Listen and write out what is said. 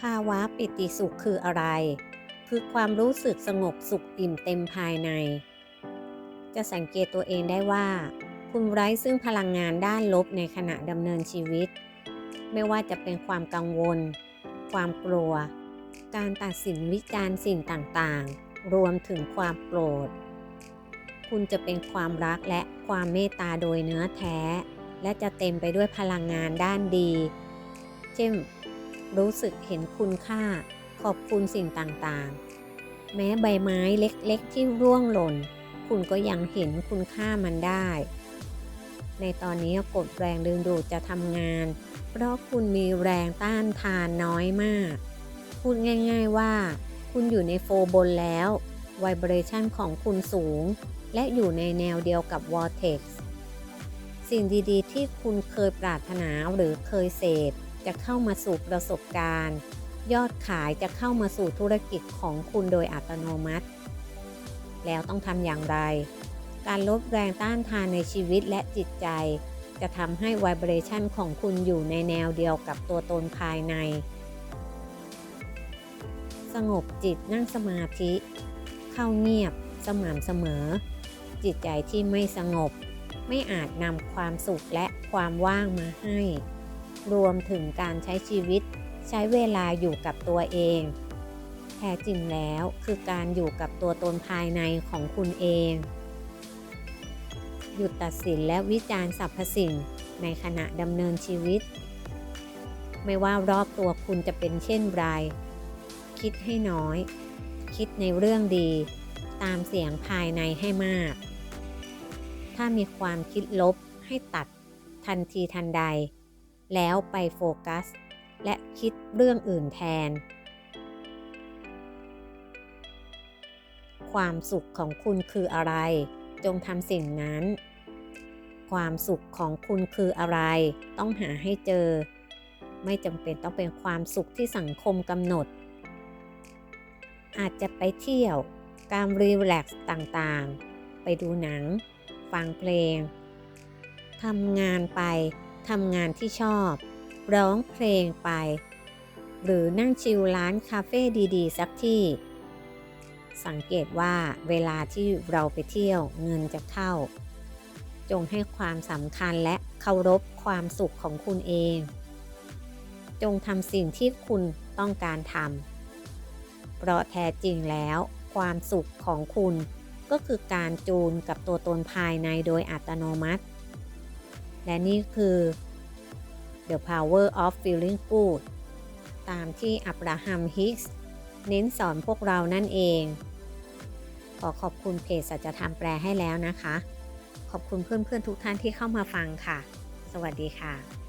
ภาวะปิติสุขคืออะไร คือความรู้สึกสงบสุขอิ่มเต็มภายใน จะสังเกตตัวเองได้ว่า คุณไร้ซึ่งพลังงานด้านลบในขณะดำเนินชีวิต ไม่ว่าจะเป็นความกังวล ความกลัว การตัดสินวิจารณ์สิ่งต่างๆ รวมถึงความโกรธ คุณจะเป็นความรักและความเมตตาโดยเนื้อแท้ และจะเต็มไปด้วยพลังงานด้านดี เช่น รู้สึกเห็นคุณค่า ขอบคุณสิ่งต่างๆ แม้ใบไม้เล็กๆ ที่ร่วงหล่น คุณก็ยังเห็นคุณค่ามันได้ ในตอนนี้กฎแรงดึงดูดจะทำงาน เพราะคุณมีแรงต้านทานน้อยมาก พูดง่ายๆว่า คุณอยู่ในโฟบนแล้วไวเบรชันของคุณสูง และอยู่ในแนวเดียวกับ Vortex สิ่งดีๆ ที่คุณเคยปรารถนาหรือเคยเสพ จะเข้ามาสู่ประสบการณ์ ยอดขายจะเข้ามาสู่ธุรกิจของคุณโดยอัตโนมัติ แล้วต้องทำอย่างไร การลดแรงต้านทานในชีวิตและจิตใจ จะทำให้ไวเบรชันของคุณอยู่ในแนวเดียวกับตัวตนภายใน สงบจิตนั่งสมาธิ เข้าเงียบสม่ำเสมอ จิตใจที่ไม่สงบไม่อาจนำความสุขและความว่างมาให้ รวมถึงการใช้ชีวิตใช้เวลาอยู่กับตัวเอง แท้จริงแล้วคือการอยู่กับตัวตนภายในของคุณเอง หยุดตัดสินและวิจารณ์สรรพสิ่งในขณะดำเนินชีวิต ไม่ว่ารอบตัวคุณจะเป็นเช่นไร คิดให้น้อย คิดในเรื่องดี ตามเสียงภายในให้มาก ถ้ามีความคิดลบให้ตัดทันทีทันใด แล้วไปโฟกัส และคิดเรื่องอื่นแทน ความสุขของคุณคืออะไร จงทำสิ่งนั้น ความสุขของคุณคืออะไร ต้องหาให้เจอ ไม่จำเป็นต้องเป็นความสุขที่สังคมกำหนด อาจจะไปเที่ยว การรีแลกซ์ต่างๆ ไปดูหนัง ฟังเพลงทำงานไป ทำงานที่ชอบ ร้องเพลงไป หรือนั่งชิลร้านคาเฟ่ดีๆ สักที่ สังเกตว่าเวลาที่เราไปเที่ยวเงินจะเข้า จงให้ความสำคัญและเคารพความสุขของคุณเอง จงทำสิ่งที่คุณต้องการทำเพราะแท้จริงแล้วความสุขของคุณก็คือการจูนกับตัวตนภายในโดยอัตโนมัติ และนี่คือ The Power of Feeling Good ตามที่อับราฮัมฮิกส์เน้นสอนพวกเรานั่นเอง ขอขอบคุณเพจสัจธรรมแปลให้แล้วนะคะ ขอบคุณเพื่อนๆทุกท่านที่เข้ามาฟังค่ะ สวัสดีค่ะ